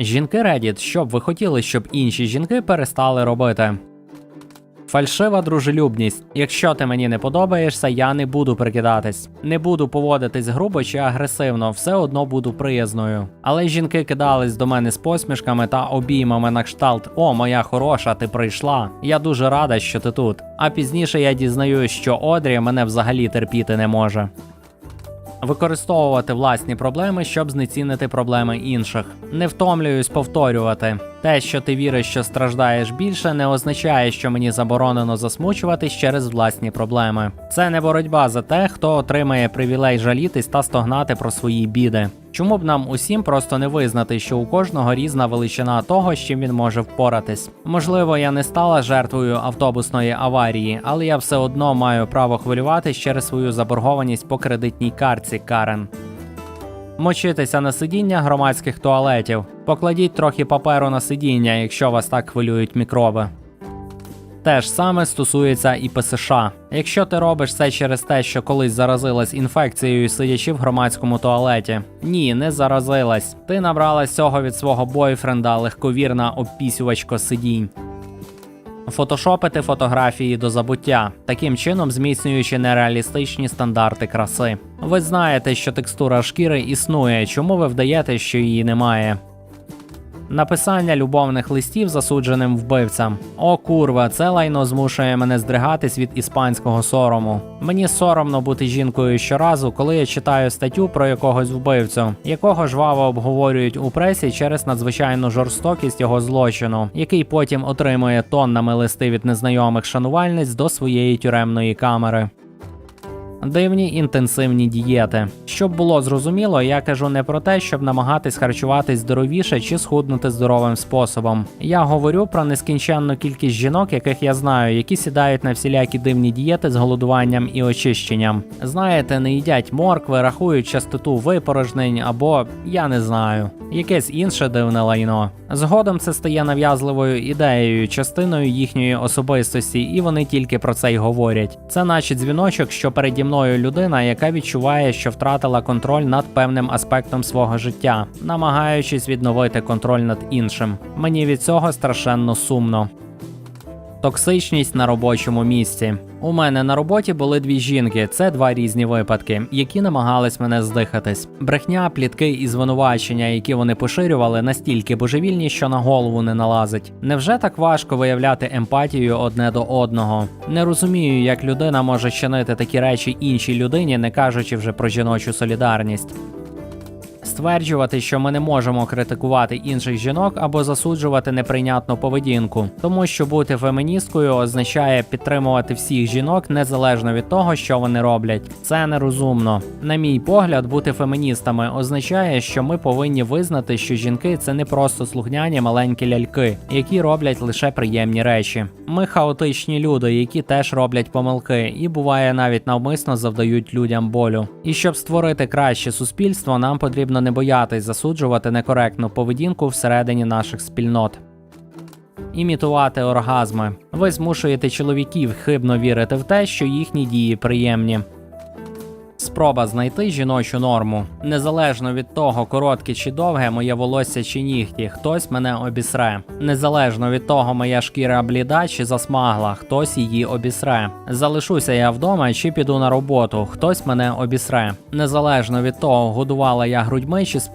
Жінки Reddit, що б ви хотіли, щоб інші жінки перестали робити. Фальшива дружелюбність. Якщо ти мені не подобаєшся, я не буду прикидатись, не буду поводитись грубо чи агресивно, все одно буду приязною. Але жінки кидались до мене з посмішками та обіймами на кшталт О, моя хороша, ти прийшла. Я дуже рада, що ти тут. А пізніше я дізнаюсь, що Одрі мене взагалі терпіти не може. Використовувати власні проблеми, щоб знецінити проблеми інших. Не втомлююсь повторювати. Те, що ти віриш, що страждаєш більше, не означає, що мені заборонено засмучуватись через власні проблеми. Це не боротьба за те, хто отримає привілей жалітись та стогнати про свої біди. Чому б нам усім просто не визнати, що у кожного різна величина того, з чим він може впоратись? Можливо, я не стала жертвою автобусної аварії, але я все одно маю право хвилюватись через свою заборгованість по кредитній картці Карен. Мочитися на сидіння громадських туалетів. Покладіть трохи паперу на сидіння, якщо вас так хвилюють мікроби. Те ж саме стосується і ПСШ. Якщо ти робиш це через те, що колись заразилась інфекцією, сидячи в громадському туалеті. Ні, не заразилась. Ти набралась цього від свого бойфренда, легковірна обпісювачко сидінь. Фотошопити фотографії до забуття, таким чином зміцнюючи нереалістичні стандарти краси. Ви знаєте, що текстура шкіри існує, чому ви вдаєте, що її немає. Написання любовних листів засудженим вбивцям. О, курва, це лайно змушує мене здригатись від іспанського сорому. Мені соромно бути жінкою щоразу, коли я читаю статтю про якогось вбивцю, якого жваво обговорюють у пресі через надзвичайну жорстокість його злочину, який потім отримує тоннами листи від незнайомих шанувальниць до своєї тюремної камери. Дивні інтенсивні дієти. Щоб було зрозуміло, я кажу не про те, щоб намагатись харчуватись здоровіше чи схуднути здоровим способом. Я говорю про нескінченну кількість жінок, яких я знаю, які сідають на всілякі дивні дієти з голодуванням і очищенням. Знаєте, не їдять моркви, рахують частоту випорожнень або я не знаю, якесь інше дивне лайно. Згодом це стає нав'язливою ідеєю, частиною їхньої особистості, і вони тільки про це й говорять. Це наче дзвіночок, що переді мною людина, яка відчуває, що втратила контроль над певним аспектом свого життя, намагаючись відновити контроль над іншим. Мені від цього страшенно сумно. Токсичність на робочому місці. У мене на роботі були дві жінки. Це два різні випадки, які намагались мене здихатись. Брехня, плітки і звинувачення, які вони поширювали, настільки божевільні, що на голову не налазить. Невже так важко виявляти емпатію одне до одного? Не розумію, як людина може чинити такі речі іншій людині, не кажучи вже про жіночу солідарність. Стверджувати, що ми не можемо критикувати інших жінок або засуджувати неприйнятну поведінку, тому що бути феміністкою означає підтримувати всіх жінок незалежно від того, що вони роблять. Це нерозумно. На мій погляд, бути феміністами означає, що ми повинні визнати, що жінки це не просто слухняні маленькі ляльки, які роблять лише приємні речі. Ми хаотичні люди, які теж роблять помилки, і буває навіть навмисно завдають людям болю. І щоб створити краще суспільство, нам потрібно не боятись засуджувати некоректну поведінку всередині наших спільнот. Імітувати оргазми. Ви змушуєте чоловіків хибно вірити в те, що їхні дії приємні. Спроба знайти жіночу норму. Незалежно від того, коротке чи довге моє волосся чи нігті, хтось мене обісре. Незалежно від того, моя шкіра бліда чи засмагла, хтось її обісре. Залишуся я вдома чи піду на роботу, хтось мене обісре. Незалежно від того, годувала я грудьми чи з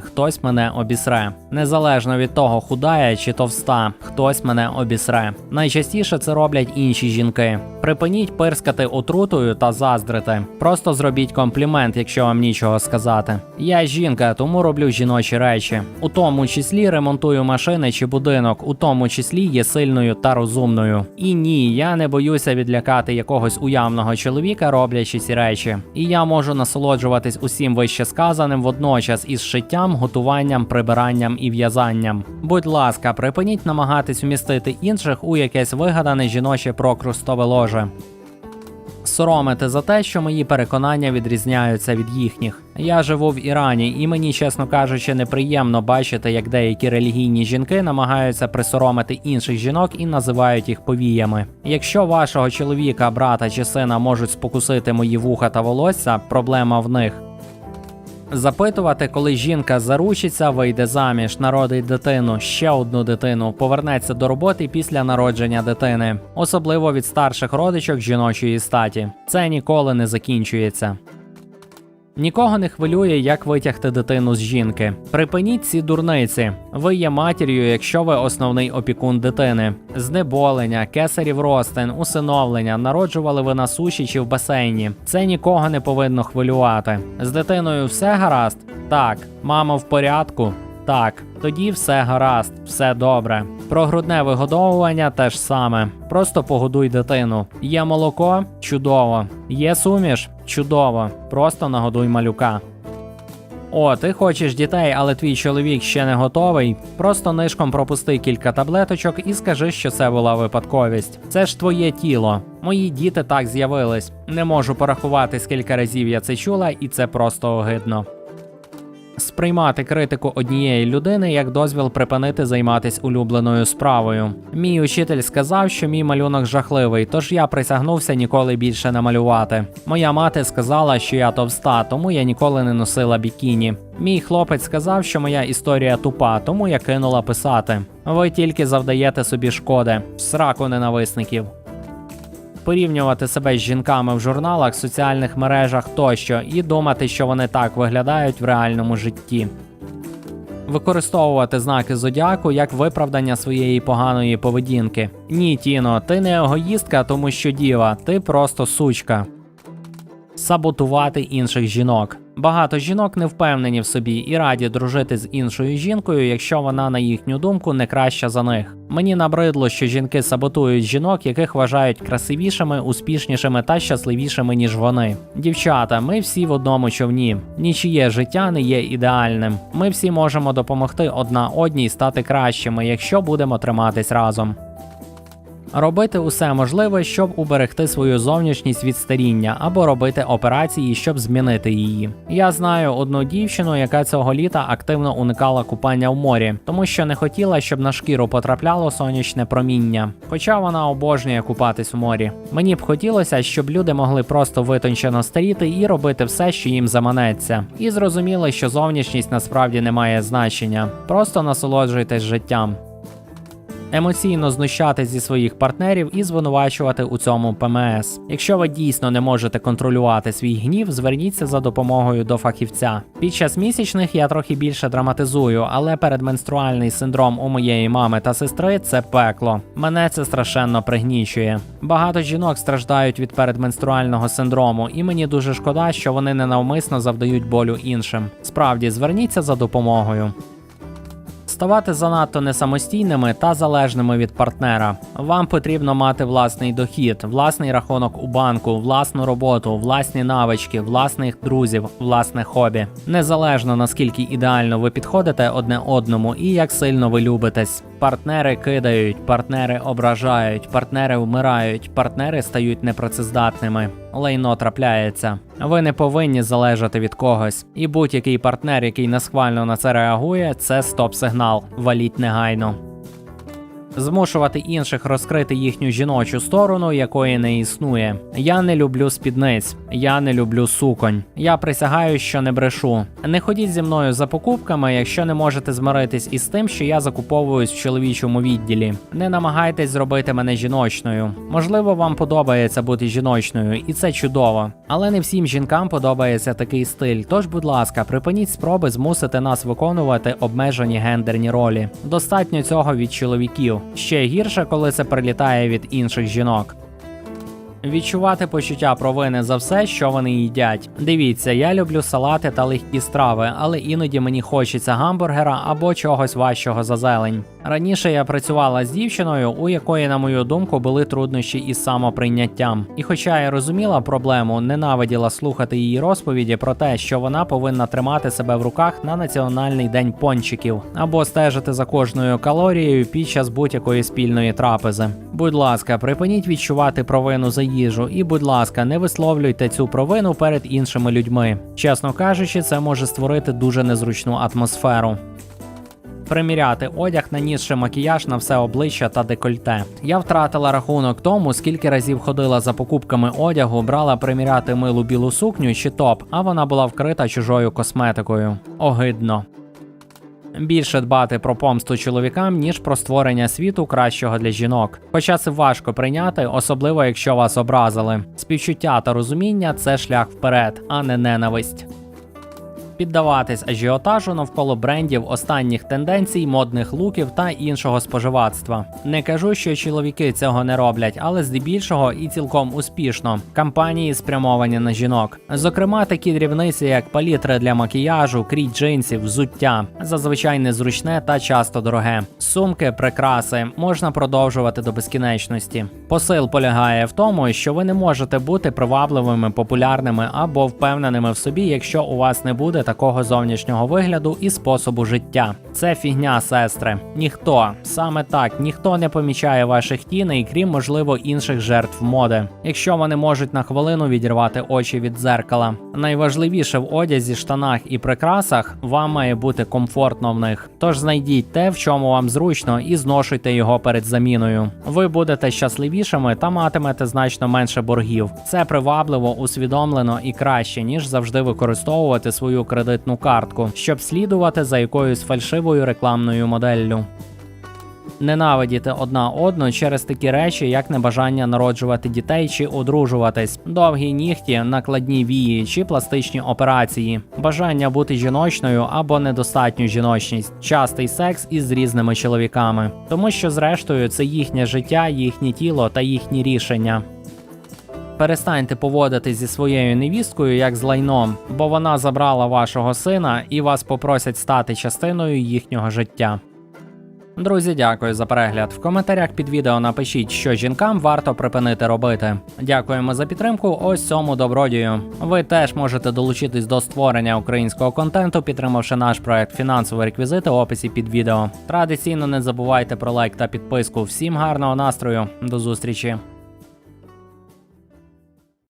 хтось мене обісре. Незалежно від того, худа чи товста, хтось мене обісре. Найчастіше це роблять інші жінки. Припиніть пирскати отрутою та заздрити. Просто зробіть комплімент, якщо вам нічого сказати. Я жінка, тому роблю жіночі речі. У тому числі ремонтую машини чи будинок, у тому числі є сильною та розумною. І ні, я не боюся відлякати якогось уявного чоловіка, роблячи ці речі. І я можу насолоджуватись усім вище сказаним водночас із шиттям, готуванням, прибиранням і в'язанням. Будь ласка, припиніть намагатись вмістити інших у якесь вигадане жіноче прокрустове ложе. Соромити за те, що мої переконання відрізняються від їхніх. Я живу в Ірані, і мені, чесно кажучи, неприємно бачити, як деякі релігійні жінки намагаються присоромити інших жінок і називають їх повіями. Якщо вашого чоловіка, брата чи сина можуть спокусити мої вуха та волосся, проблема в них. Запитувати, коли жінка заручиться, вийде заміж, народить дитину, ще одну дитину, повернеться до роботи після народження дитини, особливо від старших родичок жіночої статі. Це ніколи не закінчується. Нікого не хвилює, як витягти дитину з жінки. Припиніть ці дурниці. Ви є матір'ю, якщо ви основний опікун дитини. Знеболення, кесарів ростин, усиновлення, народжували ви на суші чи в басейні. Це нікого не повинно хвилювати. З дитиною все гаразд? Так. Мама в порядку? Так, тоді все гаразд, все добре. Про грудне вигодовування теж саме. Просто погодуй дитину. Є молоко? Чудово. Є суміш? Чудово. Просто нагодуй малюка. О, ти хочеш дітей, але твій чоловік ще не готовий. Просто нишком пропусти кілька таблеточок і скажи, що це була випадковість. Це ж твоє тіло. Мої діти так з'явились. Не можу порахувати, скільки разів я це чула, і це просто огидно. Сприймати критику однієї людини як дозвіл припинити займатися улюбленою справою. Мій учитель сказав, що мій малюнок жахливий, тож я присягнувся ніколи більше не малювати. Моя мати сказала, що я товста, тому я ніколи не носила бікіні. Мій хлопець сказав, що моя історія тупа, тому я кинула писати. Ви тільки завдаєте собі шкоди, сраку ненависників порівнювати себе з жінками в журналах, соціальних мережах тощо, і думати, що вони так виглядають в реальному житті. Використовувати знаки зодіаку як виправдання своєї поганої поведінки. Ні, Тіно, ти не егоїстка, тому що діва, ти просто сучка. Саботувати інших жінок. Багато жінок не впевнені в собі і раді дружити з іншою жінкою, якщо вона, на їхню думку, не краща за них. Мені набридло, що жінки саботують жінок, яких вважають красивішими, успішнішими та щасливішими, ніж вони. Дівчата, ми всі в одному човні. Нічиє життя не є ідеальним. Ми всі можемо допомогти одна одній стати кращими, якщо будемо триматись разом. Робити усе можливе, щоб уберегти свою зовнішність від старіння, або робити операції, щоб змінити її. Я знаю одну дівчину, яка цього літа активно уникала купання в морі, тому що не хотіла, щоб на шкіру потрапляло сонячне проміння. Хоча вона обожнює купатись в морі. Мені б хотілося, щоб люди могли просто витончено старіти і робити все, що їм заманеться, і зрозуміли, що зовнішність насправді не має значення. Просто насолоджуйтесь життям емоційно знущатись зі своїх партнерів і звинувачувати у цьому ПМС. Якщо ви дійсно не можете контролювати свій гнів, зверніться за допомогою до фахівця. Під час місячних я трохи більше драматизую, але передменструальний синдром у моєї мами та сестри це пекло. Мене це страшенно пригнічує. Багато жінок страждають від передменструального синдрому, і мені дуже шкода, що вони ненавмисно завдають болю іншим. Справді, зверніться за допомогою ставати занадто несамостійними та залежними від партнера. Вам потрібно мати власний дохід, власний рахунок у банку, власну роботу, власні навички, власних друзів, власне хобі. Незалежно наскільки ідеально ви підходите одне одному і як сильно ви любитесь. Партнери кидають, партнери ображають, партнери вмирають, партнери стають непрацездатними. Лайно трапляється. Ви не повинні залежати від когось. І будь-який партнер, який несхвально на це реагує, це стоп-сигнал. Валіть негайно змушувати інших розкрити їхню жіночу сторону, якої не існує. Я не люблю спідниць, я не люблю суконь. Я присягаю, що не брешу. Не ходіть зі мною за покупками, якщо не можете змиритись із тим, що я закуповуюсь в чоловічому відділі. Не намагайтесь зробити мене жіночною. Можливо, вам подобається бути жіночною, і це чудово. Але не всім жінкам подобається такий стиль. Тож, будь ласка, припиніть спроби змусити нас виконувати обмежені гендерні ролі. Достатньо цього від чоловіків. Ще гірше, коли це прилітає від інших жінок. Відчувати почуття провини за все, що вони їдять. Дивіться, я люблю салати та легкі страви, але іноді мені хочеться гамбургера або чогось важчого за зелень. Раніше я працювала з дівчиною, у якої, на мою думку, були труднощі із самоприйняттям. І, хоча я розуміла проблему, ненавиділа слухати її розповіді про те, що вона повинна тримати себе в руках на національний день пончиків або стежити за кожною калорією під час будь-якої спільної трапези. Будь ласка, припиніть відчувати провину за їжу, і, будь ласка, не висловлюйте цю провину перед іншими людьми. Чесно кажучи, це може створити дуже незручну атмосферу. приміряти одяг, нанісши макіяж на все обличчя та декольте. Я втратила рахунок тому, скільки разів ходила за покупками одягу, брала приміряти милу білу сукню чи топ, а вона була вкрита чужою косметикою. Огидно. Більше дбати про помсту чоловікам, ніж про створення світу кращого для жінок. Хоча це важко прийняти, особливо якщо вас образили. Співчуття та розуміння це шлях вперед, а не ненависть. Піддаватись ажіотажу навколо брендів останніх тенденцій, модних луків та іншого споживацтва. Не кажу, що чоловіки цього не роблять, але здебільшого і цілком успішно. Кампанії спрямовані на жінок. Зокрема, такі дрібниці, як палітри для макіяжу, крій джинсів, взуття, зазвичай незручне та часто дороге. Сумки, прикраси можна продовжувати до безкінечності. Посил полягає в тому, що ви не можете бути привабливими, популярними або впевненими в собі, якщо у вас не буде такого зовнішнього вигляду і способу життя. Це фігня, сестри. Ніхто саме так, ніхто не помічає ваших тіней, крім можливо інших жертв моди. Якщо вони можуть на хвилину відірвати очі від дзеркала. Найважливіше в одязі, штанах і прикрасах вам має бути комфортно в них. Тож знайдіть те, в чому вам зручно, і зношуйте його перед заміною. Ви будете щасливішими та матимете значно менше боргів. Це привабливо, усвідомлено і краще, ніж завжди використовувати свою кредитну картку, щоб слідувати за якоюсь фальшивою рекламною моделлю. Ненавидіти одна одну через такі речі, як небажання народжувати дітей чи одружуватись, довгі нігті, накладні вії чи пластичні операції, бажання бути жіночною або недостатню жіночність, частий секс із різними чоловіками, тому що, зрештою, це їхнє життя, їхнє тіло та їхні рішення. Перестаньте поводити зі своєю невісткою як з лайном, бо вона забрала вашого сина і вас попросять стати частиною їхнього життя. Друзі, дякую за перегляд. В коментарях під відео напишіть, що жінкам варто припинити робити. Дякуємо за підтримку. Ось цьому добродію. Ви теж можете долучитись до створення українського контенту, підтримавши наш проект фінансові реквізити в описі під відео. Традиційно не забувайте про лайк та підписку. Всім гарного настрою, до зустрічі!